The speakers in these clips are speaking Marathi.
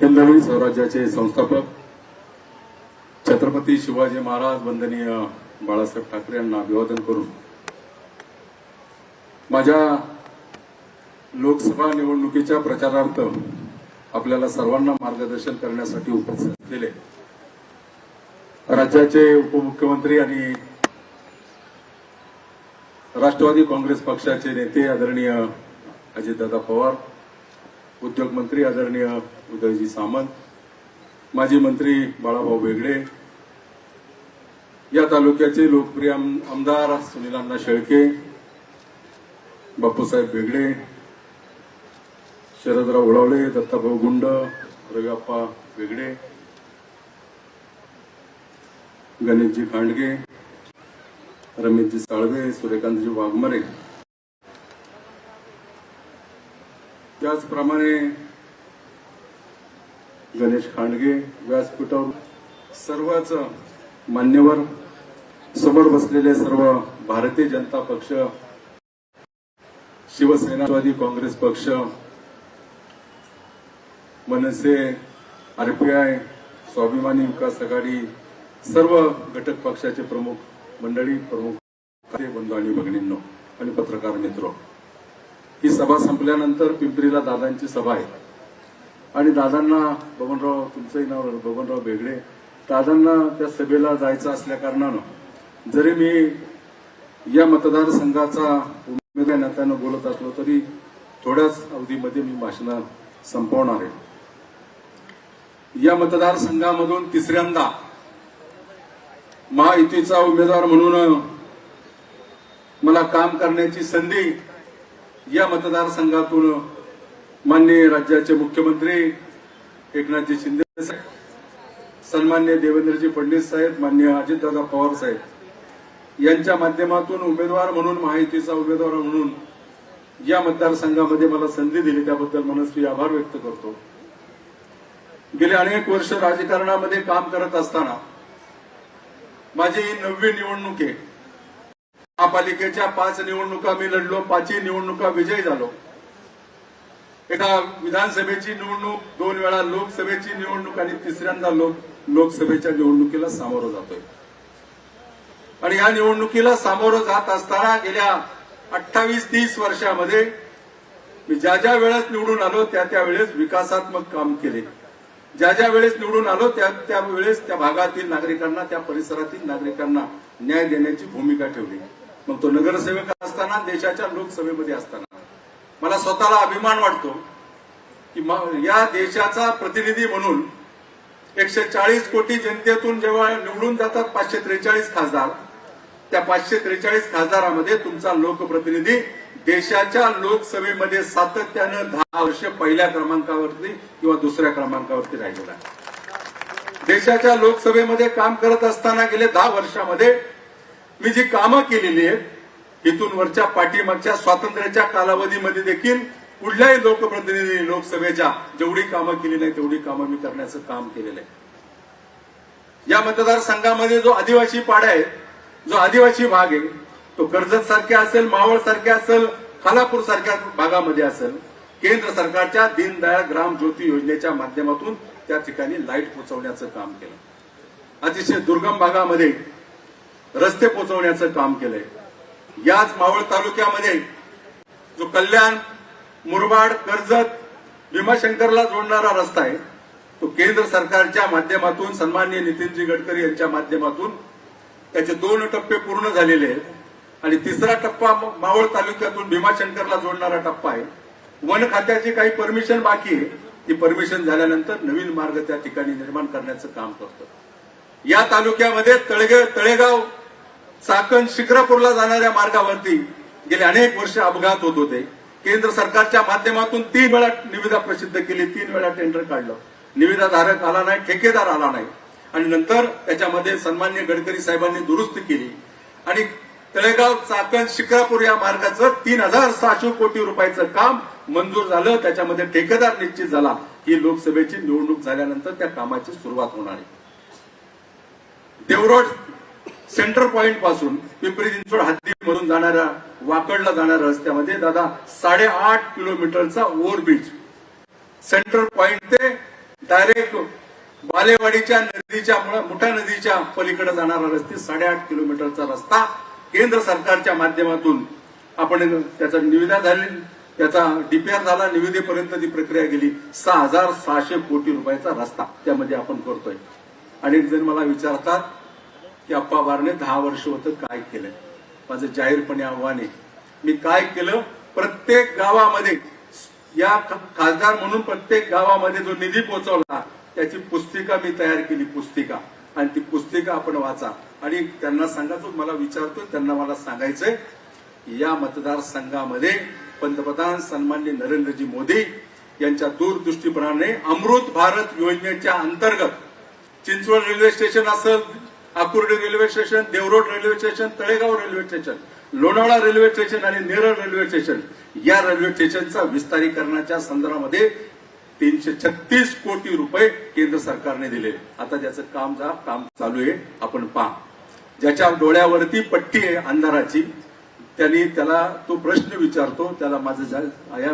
हिंदवी स्वराज्याचे संस्थापक छत्रपती शिवाजी महाराज वंदनीय बाळासाहेब ठाकरे यांना अभिवादन करून माझ्या लोकसभा निवडणुकीच्या प्रचारार्थ आपल्याला सर्वांना मार्गदर्शन करण्यासाठी उपस्थित असलेले राज्याचे उपमुख्यमंत्री आणि राष्ट्रवादी काँग्रेस पक्षाचे नेते आदरणीय अजितदादा पवार उद्योग मंत्री आदरणीय उदयजी सामंत माजी मंत्री बाळाभाऊ बेगडे या तालुक्याचे लोकप्रिय आमदार सुनीलांना शेळके बापूसाहेब बेगडे शरदराव उडावळे दत्ताभाऊ गुंड रविप्पा बेगडे गणेशजी खांडगे रमेशजी साळवे सूर्यकांतजी वाघमरे त्याचप्रमाणे गणेश खांडगे व्यासपीठावर सर्वच मान्यवर समोर बसलेले सर्व भारतीय जनता पक्ष शिवसेनावादी काँग्रेस पक्ष मनसे आरपीआय स्वाभिमानी विकास आघाडी सर्व घटक पक्षाचे प्रमुख मंडळी प्रमुख बंधू आणि भगिनींनो आणि पत्रकार मित्र. ही सभा संपल्यानंतर पिंपरीला दादांची सभा आहे. आणि दादांना बबनराव तुमचंही नाव बबनराव बेगडे दादांना त्या सभेला जायचं असल्या कारणानं जरी मी या मतदारसंघाचा उमेदवार नात्यानं बोलत असलो तरी थोड्याच अवधीमध्ये मी भाषण संपवणार आहे. या मतदारसंघामधून तिसऱ्यांदा महायुतीचा उमेदवार म्हणून मला काम करण्याची संधी या मतदारसंघातून माननीय राज्याचे मुख्यमंत्री एकनाथजी शिंदे साहेब सन्मान्य देवेंद्रजी फडणवीस साहेब मान्य अजितदादा पवार साहेब यांच्या माध्यमातून उमेदवार म्हणून महायुतीचा उमेदवार म्हणून या मतदारसंघामध्ये मला संधी दिली. त्याबद्दल मनस्वी आभार व्यक्त करतो. गेले अनेक वर्ष राजकारणामध्ये काम करत असताना माझी ही नववी निवडणूक आहे. महापालिकेच्या पाच निवडणुका मी लढलो पाचही निवडणुका विजयी झालो. एका विधानसभेची निवडणूक दोन वेळा लोकसभेची निवडणूक आणि तिसऱ्यांदा लोक लोकसभेच्या निवडणुकीला सामोरं जातोय. आणि या निवडणुकीला सामोरं जात असताना गेल्या अठ्ठावीस तीस वर्षामध्ये मी ज्या ज्या वेळेस निवडून आलो त्या त्यावेळेस विकासात्मक काम केले. ज्या ज्या वेळेस निवडून आलो त्या त्या वेळेस त्या भागातील नागरिकांना त्या परिसरातील नागरिकांना न्याय देण्याची भूमिका ठेवली. मग तो नगरसेवक असताना देशाच्या लोकसभेमध्ये असताना. मला स्वतःला अभिमान वाटतो की या देशाचा प्रतिनिधी म्हणून एकशे चाळीस कोटी जनतेतून जेव्हा निवडून जातात पाचशे त्रेचाळीस खासदार त्या पाचशे त्रेचाळीस खासदारामध्ये तुमचा लोकप्रतिनिधी देशाच्या लोकसभेमध्ये सातत्यानं दहा वर्ष पहिल्या क्रमांकावरती किंवा दुसऱ्या क्रमांकावरती राहिलेला देशाच्या लोकसभेमध्ये काम करत असताना गेले दहा वर्षामध्ये मी जी कामं केलेली आहेत इथून वरच्या पाठीमागच्या स्वातंत्र्याच्या कालावधीमध्ये देखील कुठल्याही लोकप्रतिनिधी लोकसभेच्या जेवढी कामं केली नाही तेवढी कामं मी करण्याचं काम केलेलं आहे. या मतदारसंघामध्ये जो आदिवासी पाडा आहे जो आदिवासी भाग आहे तो कर्जत सारख्या असेल मावळ सारख्या असेल खालापूर सारख्या भागामध्ये असेल केंद्र सरकारच्या दीनदयाळ ग्राम ज्योती योजनेच्या माध्यमातून त्या ठिकाणी लाइट पोहोचवण्याचं काम केलं. अतिशय दुर्गम भागामध्ये रस्ते पोहोचवण्याचं काम केलंय. याच मावळ तालुक्यामध्ये जो कल्याण मुरबाड कर्जत भीमाशंकरला जोडणारा रस्ता आहे तो केंद्र सरकारच्या माध्यमातून सन्माननीय नितीनजी गडकरी यांच्या माध्यमातून त्याचे दोन टप्पे पूर्ण झालेले आहेत. आणि तिसरा टप्पा मावळ तालुक्यातून भीमाशंकरला जोडणारा टप्पा आहे. वन खात्याची काही परमिशन बाकी आहे. ती परमिशन झाल्यानंतर नवीन मार्ग त्या ठिकाणी निर्माण करण्याचं काम करतं. या तालुक्यामध्ये तळगे तळेगाव चाकण शिक्रापूरला जाणाऱ्या मार्गावरती गेले अनेक वर्ष अपघात होत होते. केंद्र सरकारच्या माध्यमातून तीन वेळा निविदा प्रसिद्ध केली तीन वेळा टेंडर काढलं. निविदाधारक आला नाही ठेकेदार आला नाही. आणि नंतर त्याच्यामध्ये सन्मान्य गडकरी साहेबांनी दुरुस्ती केली. आणि तळेगाव चाकण शिक्रापूर या मार्गाचं तीन हजार सहाशे कोटी रुपयाचं काम मंजूर झालं. त्याच्यामध्ये ठेकेदार निश्चित झाला. ही लोकसभेची निवडणूक झाल्यानंतर त्या कामाची सुरुवात होणार आहे. देवरोड सेंटर पॉइंटपासून पिंपरी चिंचवड हद्दीमधून जाणाऱ्या वाकडला जाणाऱ्या रस्त्यामध्ये दादा साडेआठ किलोमीटरचा ओव्हरब्रिज सेंट्रल पॉइंट ते डायरेक्ट बालेवाडीच्या नदीच्या मुळा- नदीच्या पलीकडे जाणारा रस्ते साडेआठ किलोमीटरचा रस्ता केंद्र सरकारच्या माध्यमातून आपण त्याचा निविदा झाली. त्याचा डीपीआर झाला. निविदेपर्यंत ती प्रक्रिया गेली. सहा हजार सहाशे कोटी रुपयाचा रस्ता त्यामध्ये आपण करतोय. अनेक जण मला विचारतात की अप्पा बारने दहा वर्ष होतं काय केलं? माझं जाहीरपणे आव्हान आहे. मी काय केलं? प्रत्येक गावामध्ये या खासदार म्हणून प्रत्येक गावामध्ये जो निधी पोहोचवला त्याची पुस्तिका मी तयार केली पुस्तिका. आणि ती पुस्तिका आपण वाचा. आणि त्यांना सांगायचो मला विचारतो त्यांना मला सांगायचंय या मतदारसंघामध्ये पंतप्रधान सन्मान्य नरेंद्रजी मोदी यांच्या दूरदृष्टीपणाने अमृत भारत योजनेच्या अंतर्गत चिंचवड रेल्वे स्टेशन असेल Akurdi railway station देवरोड railway station Talegaon railway station Lonavala railway station आणि नेरळ रेल्वे स्टेशन या रेल्वे स्टेशनचा विस्तारीकरणाच्या संदर्भामध्ये तीनशे छत्तीस कोटी रुपये केंद्र सरकारने दिले. आता ज्याचं काम जा काम चालू आहे आपण पहा. ज्याच्या डोळ्यावरती पट्टी आहे अंधाराची त्यांनी त्याला तो प्रश्न विचारतो त्याला माझं या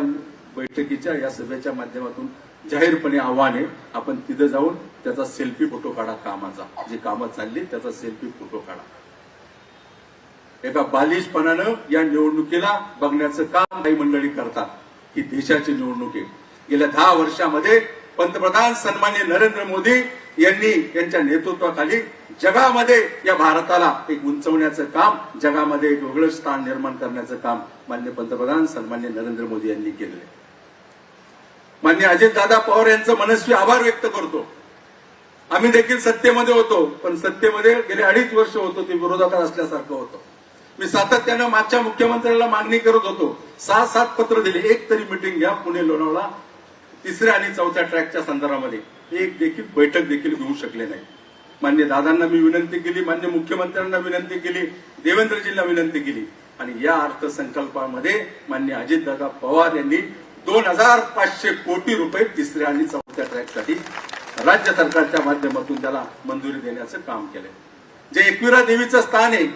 बैठकीच्या या सभेच्या माध्यमातून जाहीरपणे आव्हान आहे. आपण तिथं जाऊन त्याचा सेल्फी फोटो काढा कामाचा. जी कामं चालली त्याचा सेल्फी फोटो काढा. एका बालिशपणानं या निवडणुकीला बघण्याचं काम काही मंडळी करतात. ही देशाची निवडणूक आहे. गेल्या दहा वर्षामध्ये पंतप्रधान सन्मान्य नरेंद्र मोदी यांनी यांच्या नेतृत्वाखाली जगामध्ये या भारताला एक उंचवण्याचं काम जगामध्ये एक वेगळं स्थान निर्माण करण्याचं काम मान्य पंतप्रधान सन्मान्य नरेंद्र मोदी यांनी केलेलं आहे. मान्य अजितदादा पवार यांचं मनस्वी आभार व्यक्त करतो. आम्ही देखील सत्तेमध्ये होतो पण सत्तेमध्ये गेले अडीच वर्ष होतो ते विरोधात असल्यासारखं होतं. मी सातत्यानं मागच्या मुख्यमंत्र्याला मागणी करत होतो सहा सात पत्र दिले एक तरी मिटिंग घ्या पुणे लोणावळा तिसऱ्या आणि चौथ्या ट्रॅकच्या संदर्भामध्ये. एक देखील बैठक देखील घेऊ शकले नाही. मान्य दादांना मी विनंती केली मान्य मुख्यमंत्र्यांना विनंती केली देवेंद्रजींना विनंती केली. आणि या अर्थसंकल्पामध्ये मान्य अजितदादा पवार यांनी दोन हजार पाचशे कोटी रुपये तिसऱ्या आणि चौथ्या ट्रॅकसाठी राज्य सरकारच्या माध्यमातून त्याला मंजुरी देण्याचं काम केलंय. जे एकविरा देवीचं स्थान आहे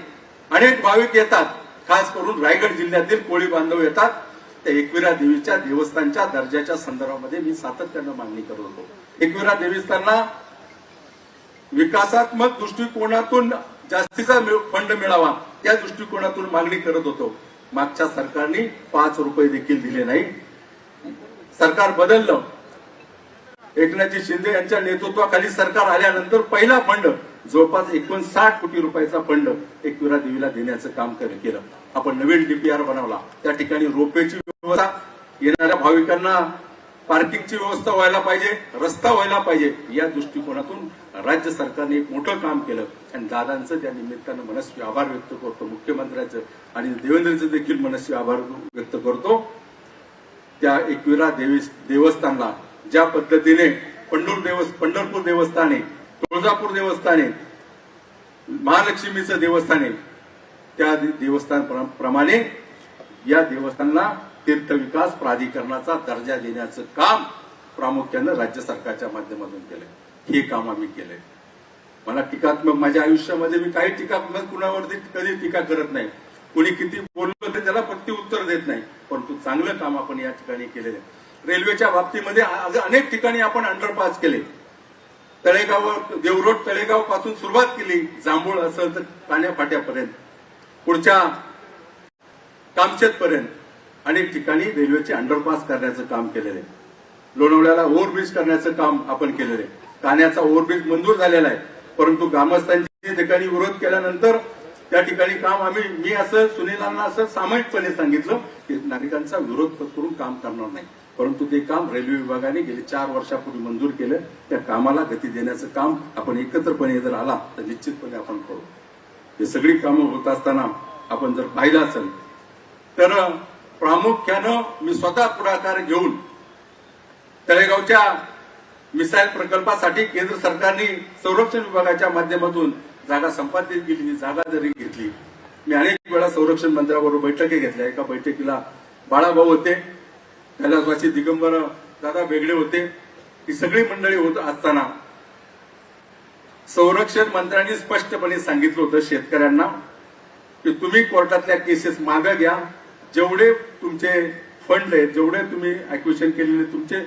अनेक भाविक येतात खास करून रायगड जिल्ह्यातील कोळी बांधव येतात. त्या एकविरा देवीच्या देवस्थानच्या दर्जाच्या संदर्भामध्ये मी सातत्यानं मागणी करत होतो. एकविरा देवस्थानला विकासात्मक दृष्टिकोनातून जास्तीचा फंड मिळावा त्या दृष्टिकोनातून मागणी करत होतो. मागच्या सरकारने पाच रुपये देखील दिले नाही सरकार बदललं. एकनाथजी शिंदे यांच्या नेतृत्वाखाली सरकार आल्यानंतर पहिला फंड जवळपास एकोणसाठ कोटी रुपयाचा फंड एकविरा देवीला देण्याचं काम केलं. आपण नवीन डीपीआर बनवला. त्या ठिकाणी रोपेची व्यवस्था येणाऱ्या भाविकांना पार्किंगची व्यवस्था व्हायला पाहिजे रस्ता व्हायला पाहिजे या दृष्टिकोनातून राज्य सरकारने एक मोठं काम केलं. आणि दादांचं त्या निमित्तानं मनस्वी आभार व्यक्त करतो मुख्यमंत्र्यांचं. आणि देवेंद्रचं देखील मनस्वी आभार व्यक्त करतो. त्या एकविरा देवी देवस्थानला. ज्या पद्धतीने पंढूर देवस्थ पंढरपूर देवस्थाने तुळजापूर देवस्थाने महालक्ष्मीचं देवस्थान आहे त्या देवस्थान प्रमाणे या देवस्थानला तीर्थविकास प्राधिकरणाचा दर्जा देण्याचं काम प्रामुख्यानं राज्य सरकारच्या माध्यमातून केलंय. हे काम आम्ही केलंय. मला टीकात्मक माझ्या आयुष्यामध्ये मी काही टीकात्मक कुणावरती कधी टीका करत नाही. कोणी किती बोललं तर त्याला प्रत्युत्तर देत नाही. परंतु चांगलं काम आपण या ठिकाणी केलेलं आहे. रेल्वेच्या बाबतीमध्ये अनेक ठिकाणी आपण अंडरपास केले. तळेगाव देवरोड तळेगावपासून सुरुवात केली. जांभूळ असेल तर कान्याफाट्यापर्यंत पुढच्या कामशेत पर्यंत अनेक ठिकाणी रेल्वेचे अंडरपास करण्याचं काम केलेलं आहे. लोणावळ्याला ओव्हरब्रिज करण्याचं काम आपण केलेलं आहे. कान्याचा ओव्हरब्रिज मंजूर झालेला आहे. परंतु ग्रामस्थांच्या ठिकाणी विरोध केल्यानंतर त्या ठिकाणी काम आम्ही मी असं सुनीलांना असं सामायिकपणे सांगितलं की नागरिकांचा विरोध करून काम करणार नाही. परंतु ते काम रेल्वे विभागाने गेले चार वर्षापूर्वी मंजूर केलं. त्या कामाला गती देण्याचं काम आपण एकत्रपणे जर आला तर निश्चितपणे आपण करू. हे सगळी कामं होत असताना आपण जर पाहिलं असेल तर प्रामुख्यानं मी स्वतः पुढाकार घेऊन तळेगावच्या मिसाईल प्रकल्पासाठी केंद्र सरकारने संरक्षण विभागाच्या माध्यमातून जागा संपादित केली ती जागा जरी घेतली मी अनेक वेळा संरक्षण मंत्र्याबरोबर बैठकी घेतल्या. एका बैठकीला बाळाभाऊ होते कैलासवासी दिगंबर दादा वेगळे होते. ही सगळी मंडळी होत असताना संरक्षण मंत्र्यांनी स्पष्टपणे सांगितलं होतं शेतकऱ्यांना की तुम्ही कोर्टातल्या केसेस मागे घ्या. जेवढे तुमचे फंड आहेत जेवढे तुम्ही अक्विशन केलेले तुमचे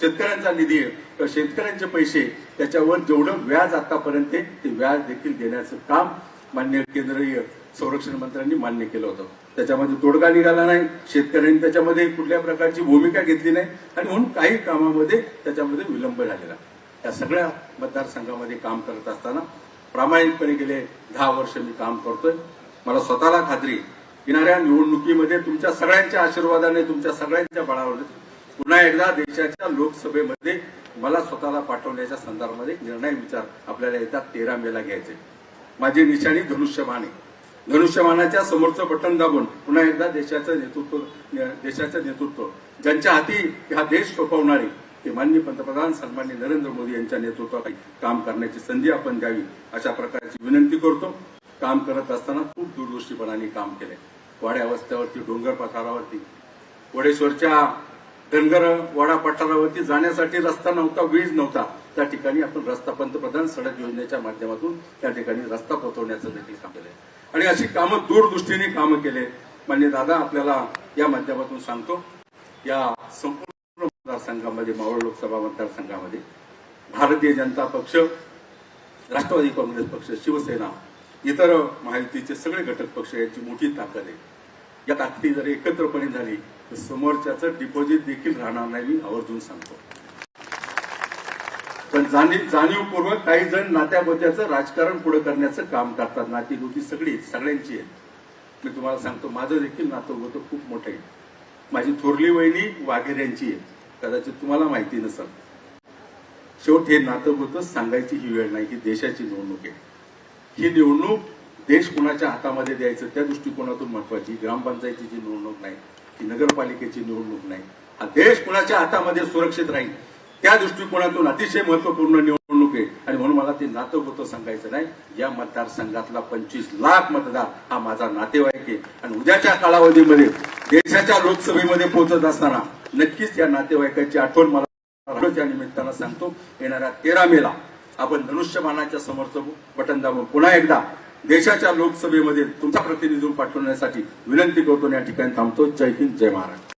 शेतकऱ्यांचा निधी आहे किंवा शेतकऱ्यांचे पैसे त्याच्यावर जेवढं व्याज आतापर्यंत आहे, ते व्याज देखील देण्याचं काम मान्य केंद्रीय संरक्षण मंत्र्यांनी मान्य केलं होतं. त्याच्यामध्ये तोडगा निघाला नाही शेतकऱ्यांनी त्याच्यामध्ये कुठल्या प्रकारची भूमिका घेतली नाही आणि म्हणून काही कामामध्ये त्याच्यामध्ये विलंब झालेला. या सगळ्या मतदारसंघामध्ये काम करत असताना प्रामाणिकपणे गेले दहा वर्ष मी काम करतोय. मला स्वतःला खात्री येणाऱ्या निवडणुकीमध्ये तुमच्या सगळ्यांच्या आशीर्वादाने तुमच्या सगळ्यांच्या बळावर पुन्हा एकदा देशाच्या लोकसभेमध्ये मला स्वतःला पाठवण्याच्या संदर्भामध्ये एक निर्णय विचार आपल्याला येतात तेरा मेला घ्यायचे. माझी निशाणी धनुष्यबाण आहे. धनुष्यबाणाच्या समोरचं बटन दाबून पुन्हा एकदा देशाचं नेतृत्व देशाचं नेतृत्व ज्यांच्या हाती हा देश सोपवणारे ते माननीय पंतप्रधान सन्मान्य नरेंद्र मोदी यांच्या नेतृत्वाखाली काम करण्याची संधी आपण द्यावी अशा प्रकारची विनंती करतो. काम करत असताना खूप दूरदृष्टीपणाने काम केलंय वाड्या वस्त्यावरती डोंगर पठारावरती वडेश्वरच्या धनगर वाडा पठारावरती जाण्यासाठी रस्ता नव्हता वीज नव्हता. त्या ठिकाणी आपण रस्ता पंतप्रधान सडक योजनेच्या माध्यमातून त्या ठिकाणी रस्ता पोहोचवण्याचं देखील काम केलं. आणि अशी कामं दूरदृष्टीने कामं केले. मान्य दादा आपल्याला या माध्यमातून सांगतो या संपूर्ण मतदारसंघामध्ये मावळ लोकसभा मतदारसंघामध्ये भारतीय जनता पक्ष राष्ट्रवादी काँग्रेस पक्ष शिवसेना इतर महायुतीचे सगळे घटक पक्ष यांची मोठी ताकद आहे. या ताकदी जर एकत्रपणे झाली तर समोरच्याचं डिपॉझिट देखील राहणार नाही मी आवर्जून सांगतो. पण जाणीव जाणीवपूर्वक काही जण नात्याबोत्याचं राजकारण पुढे करण्याचं काम करतात. नाती गोती सगळी सगळ्यांची आहेत. मी तुम्हाला सांगतो माझं देखील नातं होतं खूप मोठं आहे. माझी थोरली वहिनी वाघेऱ्यांची आहे कदाचित तुम्हाला माहिती नसेल. शेवट हे नातं होतं सांगायची ही वेळ नाही ही देशाची निवडणूक आहे. ही निवडणूक देश कुणाच्या हातामध्ये द्यायचं त्या दृष्टिकोनातून महत्वाची. ग्रामपंचायतीची निवडणूक नाही. ही नगरपालिकेची निवडणूक नाही. हा देश कुणाच्या हातामध्ये सुरक्षित राहील त्या दृष्टिकोनातून अतिशय महत्त्वपूर्ण निवडणूक आहे. आणि म्हणून मला ते नातं होतं सांगायचं नाही. या मतदारसंघातला पंचवीस लाख मतदार हा माझा नातेवाईक आहे. आणि उद्याच्या कालावधीमध्ये देशाच्या लोकसभेमध्ये पोहोचत असताना नक्कीच या नातेवाईकाची आठवण मला त्या निमित्तानं सांगतो. येणाऱ्या तेरा मेला आपण धनुष्यमानाच्या समोरचं बटन दाबून पुन्हा एकदा देशाच्या लोकसभेमध्ये तुमचा प्रतिनिधी पाठवण्यासाठी विनंती करतो या ठिकाणी थांबतो. जय हिंद जय महाराष्ट्र.